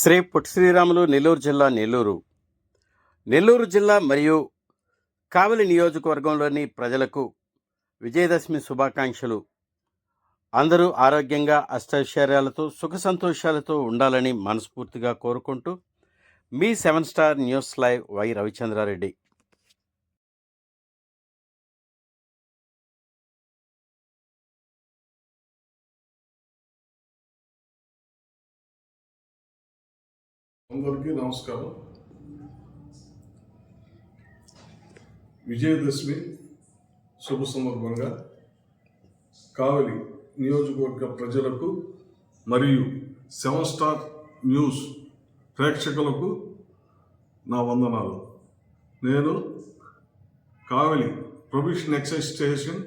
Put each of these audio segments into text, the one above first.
శ్రీ పుట్టి శ్రీరాములు నెల్లూరు జిల్లా నెల్లూరు. నెల్లూరు జిల్లా మరియు కావలి నియోజకవర్గంలోని ప్రజలకు విజయదశమి శుభాకాంక్షలు. అందరూ ఆరోగ్యంగా అష్టైశ్వర్యాలతో సుఖ సంతోషాలతో ఉండాలని మనస్ఫూర్తిగా కోరుకుంటూ మీ seven star news live Y Ravichandra Reddy. అందరికీ నమస్కారం. విజయదశమి శుభ సందర్భంగా కావలి నియోజకవర్గ ప్రజలకు మరియు సెవెన్ స్టార్ న్యూస్ ప్రేక్షకులకు నా వందనాలు. నేను కావలి ప్రొవిషన్ ఎక్సైజ్ స్టేషన్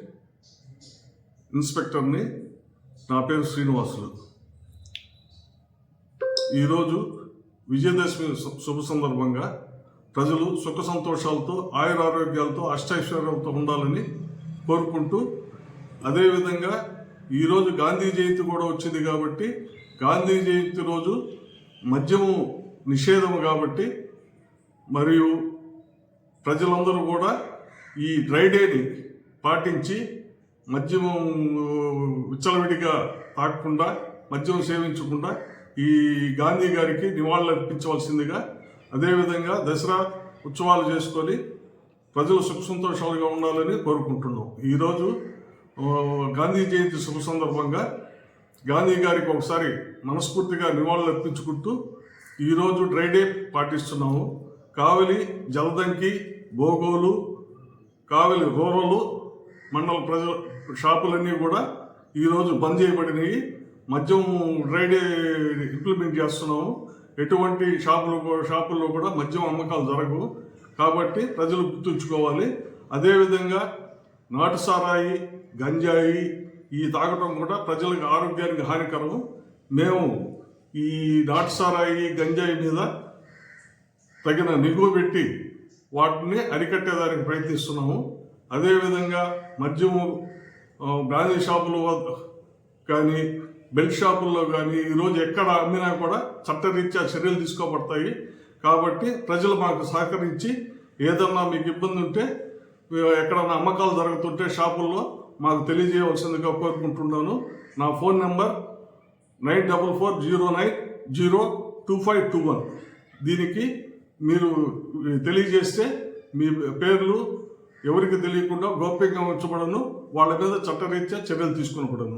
ఇన్స్పెక్టర్ని నా పేరు శ్రీనివాసులు. ఈరోజు విజయదశమి సు- శుభ సందర్భంగా ప్రజలు సుఖ సంతోషాలతో ఆయురారోగ్యాలతో అష్టైశ్వర్యాలతో ఉండాలని కోరుకుంటూ అదేవిధంగా ఈరోజు గాంధీ జయంతి కూడా వచ్చింది కాబట్టి గాంధీ జయంతి రోజు మద్యము నిషేధము కాబట్టి మరియు ప్రజలందరూ కూడా ఈ డ్రై డేని పాటించి మద్యము విచ్చలవిడిగా తాకకుండా మద్యం సేవించకుండా ఈ గాంధీ గారికి నివాళులు అర్పించవలసిందిగా అదేవిధంగా దసరా ఉత్సవాలు చేసుకొని ప్రజలు సుఖ సంతోషాలుగా ఉండాలని కోరుకుంటున్నాం. ఈరోజు గాంధీ జయంతి శుభ సందర్భంగా గాంధీ గారికి ఒకసారి మనస్ఫూర్తిగా నివాళులు అర్పించుకుంటూ ఈరోజు డ్రై డే పాటిస్తున్నాము. కావలి జలదంకి బోగోలు కావలి రూరల్ మండల ప్రజల షాపులన్నీ కూడా ఈరోజు బంద్ చేయబడినాయి. మద్యం డ్రై ఇంప్లిమెంట్ చేస్తున్నాము. ఎటువంటి షాపులు షాపుల్లో కూడా మద్యం అమ్మకాలు జరగవు. కాబట్టి ప్రజలు గుర్తుంచుకోవాలి. అదేవిధంగా నాటు సారాయి గంజాయి ఈ తాగటం కూడా ప్రజలకు ఆరోగ్యానికి హానికరం మేము ఈ నాటు సారాయి గంజాయి మీద తగిన నిగువ పెట్టి వాటిని అరికట్టేదానికి ప్రయత్నిస్తున్నాము. అదేవిధంగా మద్యము బ్రాందీ షాపులు కానీ బెల్ట్ షాపుల్లో కానీ ఈరోజు ఎక్కడ అమ్మినా కూడా చట్టరీత్యా చర్యలు తీసుకోబడతాయి. కాబట్టి ప్రజలు మాకు సహకరించి ఏదన్నా మీకు ఇబ్బంది ఉంటే ఎక్కడన్నా అమ్మకాలు జరుగుతుంటే షాపుల్లో మాకు తెలియజేయవలసిందిగా కోరుకుంటున్నాను. నా phone number nine double four zero nine zero two five two one. దీనికి మీరు తెలియజేస్తే మీ పేర్లు ఎవరికి తెలియకుండా గోప్యంగా ఉంచబడను. వాళ్ళ మీద చట్టరీత్యా చర్యలు తీసుకునబడను.